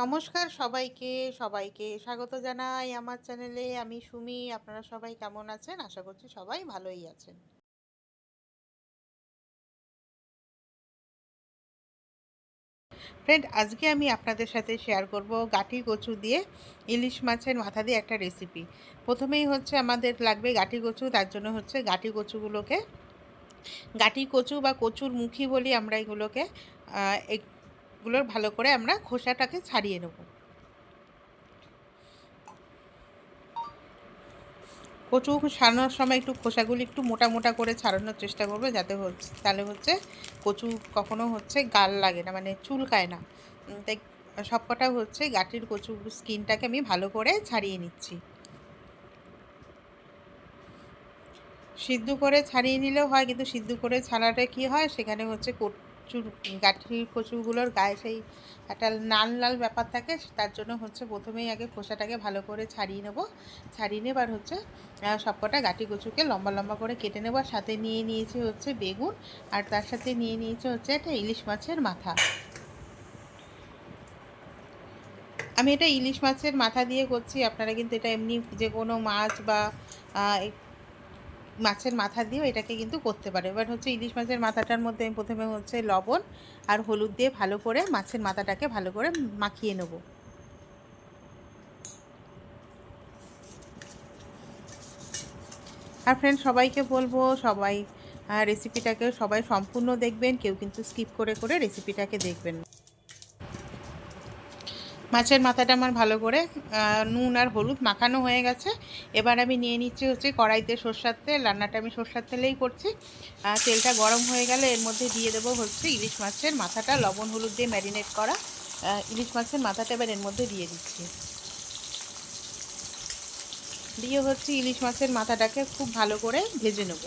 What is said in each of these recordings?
নমস্কার সবাইকে সবাইকে স্বাগত জানাই আমার চ্যানেলে। আমি সুমি, আপনারা সবাই কেমন আছেন? আশা করছি সবাই ভালোই আছেন। ফ্রেন্ড আজকে আমি আপনাদের সাথে শেয়ার করব গাটি কচু দিয়ে ইলিশ মাছের মাথা দিয়ে একটা রেসিপি প্রথমেই হচ্ছে আমাদের লাগবে গাটি কচু, তার জন্য হচ্ছে গাটি কচুগুলোকে গাটি কচু বা কচুর মুখী বলি আমরা এগুলোকে এগুলোর ভালো করে আমরা খোসাটাকে ছাড়িয়ে নেব। কচু ছাড়ানোর সময় একটু খোসাগুলি একটু মোটা মোটা করে ছাড়ানোর চেষ্টা করবে যাতে হচ্ছে, তাহলে হচ্ছে কচু কখনো হচ্ছে গাল লাগে না মানে চুলকায় না। তাই সবকটা হচ্ছে গাটির কচু স্কিনটাকে আমি ভালো করে ছাড়িয়ে নিচ্ছি। সিদ্ধ করে ছাড়িয়ে নিলেও হয়, কিন্তু সিদ্ধ করে ছাড়াটা কি হয়? সেখানে হচ্ছে কচুর গাঠির কচুগুলোর গায়ে সেই একটা লাল লাল ব্যাপার থাকে, তার জন্য হচ্ছে প্রথমেই আগে খোসাটাকে ভালো করে ছাড়িয়ে নেব। ছাড়িয়ে নেবার হচ্ছে সবকটা গাঠি কচুকে লম্বা লম্বা করে কেটে নেবার সাথে নিয়ে নিয়েছি হচ্ছে বেগুন, আর তার সাথে নিয়ে নিয়েছি হচ্ছে একটা ইলিশ মাছের মাথা। আমি এটা ইলিশ মাছের মাথা দিয়ে করছি, আপনারা কিন্তু এটা এমনি যে কোনো মাছ বা মাছের মাথা দিয়েও এটাকে কিন্তু করতে পারে। এবার হচ্ছে ইলিশ মাছের মাথাটার মধ্যে আমি প্রথমে হচ্ছে লবণ আর হলুদ দিয়ে ভালো করে মাছের মাথাটাকে ভালো করে মাখিয়ে নেব। আর ফ্রেন্ড সবাইকে বলব, সবাই রেসিপিটাকে সবাই সম্পূর্ণ দেখবেন, কেউ কিন্তু স্কিপ করে করে রেসিপিটাকে দেখবেন মাছের মাথাটা আমার ভালো করে নুন আর হলুদ মাখানো হয়ে গেছে। এবার আমি নিয়ে নিচ্ছি হচ্ছে কড়াইতে সর্ষার তেল, রান্নাটা আমি সর্ষার তেলেই করছি। তেলটা গরম হয়ে গেলে এর মধ্যে দিয়ে দেবো হচ্ছে ইলিশ মাছের মাথাটা, লবণ, হলুদ দিয়ে ম্যারিনেট করা। ইলিশ মাছের মাথাটা এবার এর মধ্যে দিয়ে দিচ্ছি। দিয়ে হচ্ছে ইলিশ মাছের মাথাটাকে খুব ভালো করে ভেজে নেব।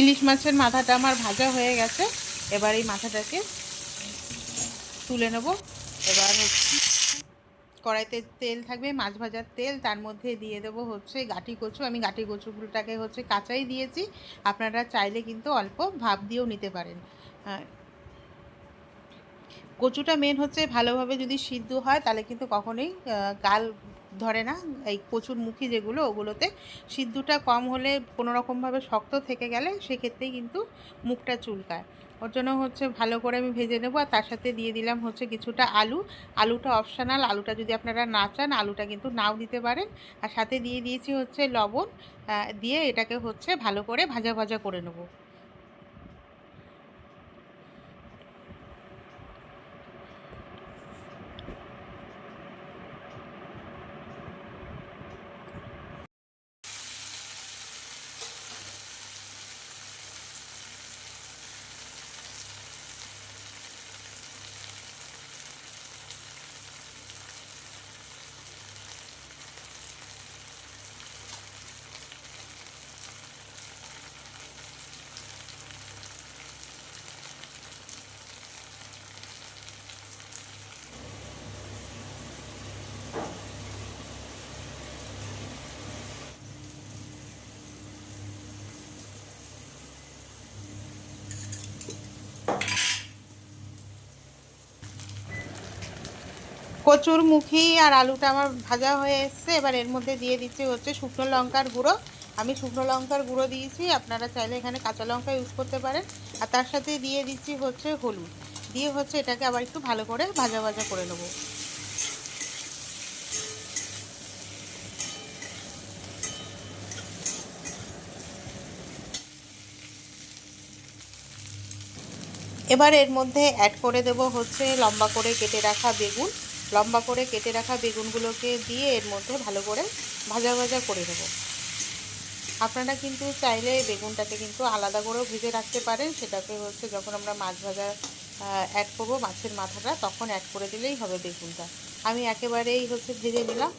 ইলিশ মাছের মাথাটা আমার ভাজা হয়ে গেছে। এবার এই মাথাটাকে তুলে নেব। এবার হচ্ছে কড়াইতে তেল থাকবে, মাছ ভাজার তেল। তার মধ্যে দিয়ে দেব হচ্ছে গাটি কচু। আমি গাটি কচুগুলোটাকে হচ্ছে কাঁচাই দিয়েছি। আপনারা চাইলে কিন্তু অল্প ভাব দিয়েও নিতে পারেন। কচুটা মেন হচ্ছে ভালোভাবে যদি সিদ্ধ হয়, তাহলে কিন্তু কখনোই গাল ধরে না, এই কচুর মুখী যেগুলো, ওগুলোতে সিদ্ধটা কম হলে কোনো রকমভাবে শক্ত থেকে গেলে সেক্ষেত্রেই কিন্তু মুখটা চুলকায়। ওর জন্য হচ্ছে ভালো করে আমি ভেজে নেব আর তার সাথে দিয়ে দিলাম হচ্ছে কিছুটা আলু। আলুটা অপশানাল, আলুটা যদি আপনারা না চান, আলুটা কিন্তু নাও দিতে পারেন। আর সাথে দিয়ে দিয়েছি হচ্ছে লবণ দিয়ে এটাকে হচ্ছে ভালো করে ভাজা ভাজা করে নেব। কচুর মুখি আর আলুটা আমার ভাজা হয়ে এসছে। এবার এর মধ্যে দিয়ে দিচ্ছি হচ্ছে শুকনো লঙ্কার গুঁড়ো। আমি শুকনো লঙ্কার গুঁড়ো দিয়েছি। আপনারা চাইলে এখানে কাঁচা লঙ্কা ইউজ করতে পারেন। আর তার সাথে দিয়ে দিচ্ছি হচ্ছে হলুদ। দিয়ে হচ্ছে এটাকে আবার একটু ভালো করে ভাজা ভাজা করে নেব। এবার এর মধ্যে অ্যাড করে দেব হচ্ছে লম্বা করে কেটে রাখা বেগুন। লম্বা করে কেটে রাখা বেগুনগুলোকে দিয়ে এর মধ্যে ভালো করে ভাজা ভাজা করে দেবো আপনারা কিন্তু চাইলে বেগুনটাকে কিন্তু আলাদা করেও ভেজে রাখতে পারেন। সেটাকে হচ্ছে যখন আমরা মাছ ভাজা অ্যাড করব মাছের মাথাটা, তখন অ্যাড করে দিলেই হবে বেগুনটা। আমি একেবারেই হচ্ছে ভেজে নিলাম।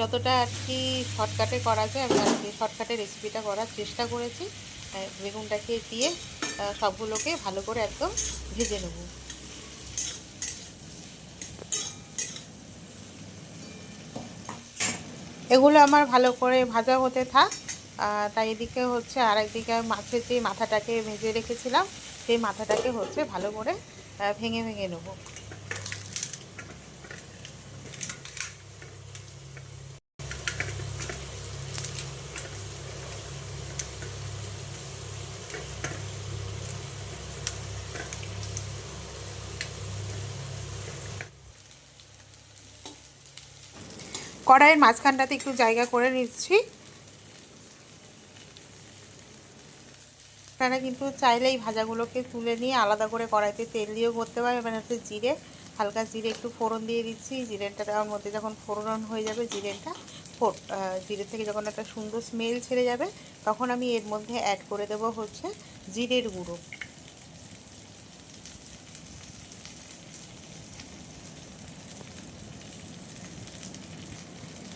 যতটা আর কি শর্টকাটে করা যায়, আমি আর কি শর্টকাটে রেসিপিটা করার চেষ্টা করেছি। বেগুনটাকে দিয়ে সবগুলোকে ভালো করে একদম ভেজে নেব। এগুলো আমার ভালো করে ভাজা হতে থাক। তাই এদিকে হচ্ছে আর একদিকে মাছের যে মাথাটাকে ভেজে রেখেছিলাম, সেই মাথাটাকে হচ্ছে ভালো করে ভেঙে ভেঙে নেব। কড়াইয়ের মাঝখানটাতে একটু জায়গা করে নিচ্ছি। আপনারা কিন্তু চাইলে এই ভাজাগুলোকে তুলে নিয়ে আলাদা করে কড়াইতে তেল দিয়েও করতে পারে মানে হচ্ছে জিরে, হালকা জিরে একটু ফোড়ন দিয়ে দিচ্ছি। জিরেটার মধ্যে যখন ফোড়ন হয়ে যাবে, জিরেটা জিরে থেকে যখন একটা সুন্দর স্মেল ছেড়ে যাবে, তখন আমি এর মধ্যে অ্যাড করে দেব হচ্ছে জিরের গুঁড়ো।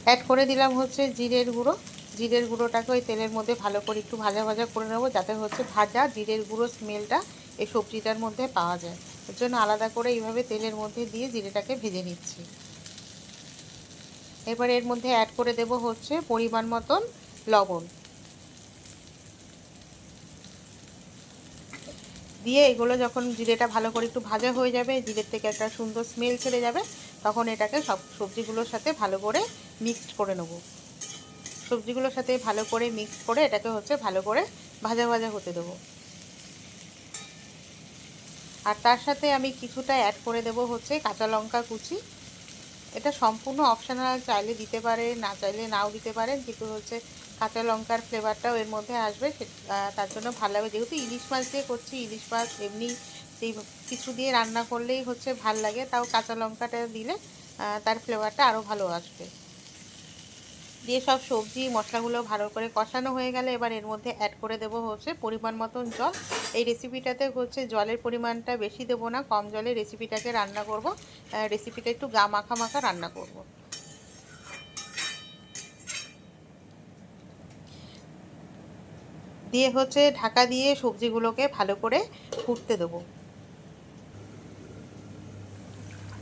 অ্যাড করে দিলাম হচ্ছে জিরের গুঁড়ো। জিরের গুঁড়োটাকে ওই তেলের মধ্যে ভালো করে একটু ভাজা ভাজা করে নেব, যাতে হচ্ছে ভাজা জিরের গুঁড়ো স্মেলটা এই সবজিটার মধ্যে পাওয়া যায়। এর জন্য আলাদা করে এইভাবে তেলের মধ্যে দিয়ে জিরেটাকে ভেজে নিচ্ছি। এবার এর মধ্যে অ্যাড করে দেব হচ্ছে পরিমাণ মতন লবণ। দিয়ে এগুলো যখন জিরেটা ভালো করে একটু ভাজা হয়ে যাবে, জিরের থেকে একটা সুন্দর স্মেল ছেড়ে যাবে, তখন এটাকে সব সবজিগুলোর সাথে ভালো করে মিক্সড করে নেব। সবজিগুলোর সাথে ভালো করে মিক্স করে এটাকে হচ্ছে ভালো করে ভাজা ভাজা হতে দেবো। আর তার সাথে আমি কিছুটা অ্যাড করে দেব হচ্ছে কাঁচা লঙ্কা কুচি। এটা সম্পূর্ণ অপশনাল চাইলে দিতে পারে, না চাইলে নাও দিতে পারেন, কিন্তু হচ্ছে কাঁচা লঙ্কার ফ্লেভারটাও এর মধ্যে আসবে তার জন্য ভালো লাগবে। যেহেতু ইলিশ মাছ দিয়ে করছি, ইলিশ মাছ এমনি সেই কিছু দিয়ে রান্না করলেই হচ্ছে ভালো লাগে, তাও কাঁচা লঙ্কাটা দিলে তার ফ্লেভারটা আরও ভালো আসবে। দিয়ে সব সবজি, মশলাগুলো ভালো করে কষানো হয়ে গেলে এবার এর মধ্যে অ্যাড করে দেব হচ্ছে পরিমাণ মতন জল। এই রেসিপিটাতে হচ্ছে জলের পরিমাণটা বেশি দেবো না, কম জলে রেসিপিটাকে রান্না করব। রেসিপিটা একটু গা মাখা মাখা রান্না করব। দিয়ে হচ্ছে ঢাকা দিয়ে সবজিগুলোকে ভালো করে ফুটতে দেবো।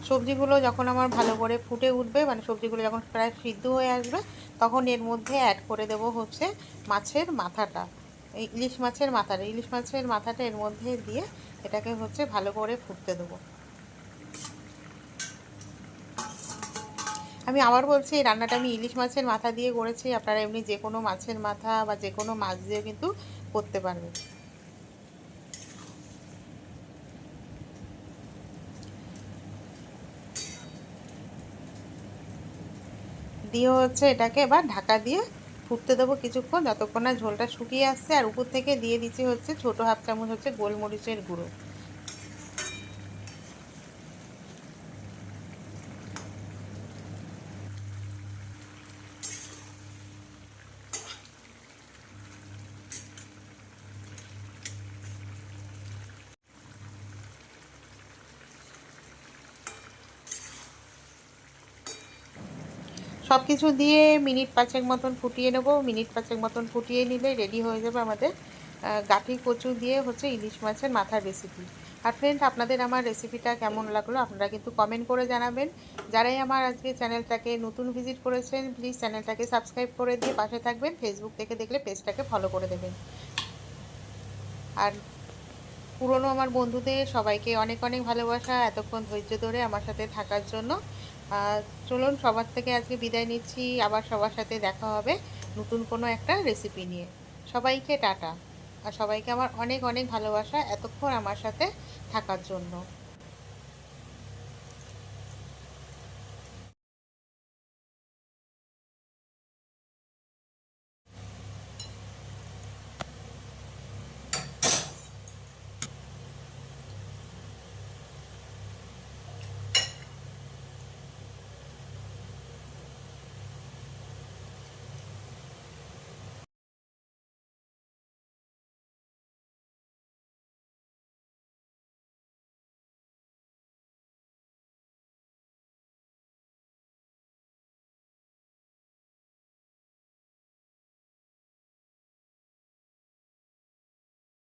সবজিগুলো যখন আমার ভালো করে ফুটে উঠবে মানে সবজিগুলো যখন প্রায় সিদ্ধ হয়ে আসবে, তখন এর মধ্যে অ্যাড করে দেব হচ্ছে মাছের মাথাটা। এই ইলিশ মাছের মাথাটা, ইলিশ মাছের মাথাটা এর মধ্যে দিয়ে এটাকে হচ্ছে ভালো করে ফুটতে দেবো। আমি আবার বলছি, এই রান্নাটা আমি ইলিশ মাছের মাথা দিয়ে করেছি, আপনারা এমনি যে কোনো মাছের মাথা বা যে কোনো মাছ দিয়ে কিন্তু করতে পারবেন। দিয়ে হচ্ছে এটাকে এবার ঢাকা দিয়ে ফুটতে দেবো কিছুক্ষণ, যতক্ষণ না ঝোলটা শুকিয়ে আসছে। আর উপর থেকে দিয়ে দিচ্ছি হচ্ছে ছোটো হাফ চামচ হচ্ছে গোলমরিচের গুঁড়ো। সব কিছু দিয়ে মিনিট পাঁচেক মতন ফুটিয়ে নেব। মিনিট পাঁচেক মতন ফুটিয়ে নিলে রেডি হয়ে যাবে আমাদের গাঠি কচু দিয়ে হচ্ছে ইলিশ মাছের মাথার রেসিপি আর ফ্রেন্ড আপনাদের আমার রেসিপিটা কেমন লাগল আপনারা কিন্তু কমেন্ট করে জানাবেন। যারাই আমার আজকে চ্যানেলটাকে নতুন ভিজিট করেছেন প্লিজ চ্যানেলটাকে সাবস্ক্রাইব করে দিয়ে পাশে থাকবেন ফেসবুক থেকে দেখলে পেজটাকে ফলো করে দেবেন। আর পুরনো আমার বন্ধুদের সবাইকে অনেক অনেক ভালোবাসা, এতক্ষণ ধৈর্য ধরে আমার সাথে থাকার জন্য। চলুন, সবার থেকে আজকে বিদায় নিচ্ছি। আবার সবার সাথে দেখা হবে নতুন কোনো একটা রেসিপি নিয়ে। সবাইকে টাটা। আর সবাইকে আমার অনেক অনেক ভালোবাসা এতক্ষণ আমার সাথে থাকার জন্য।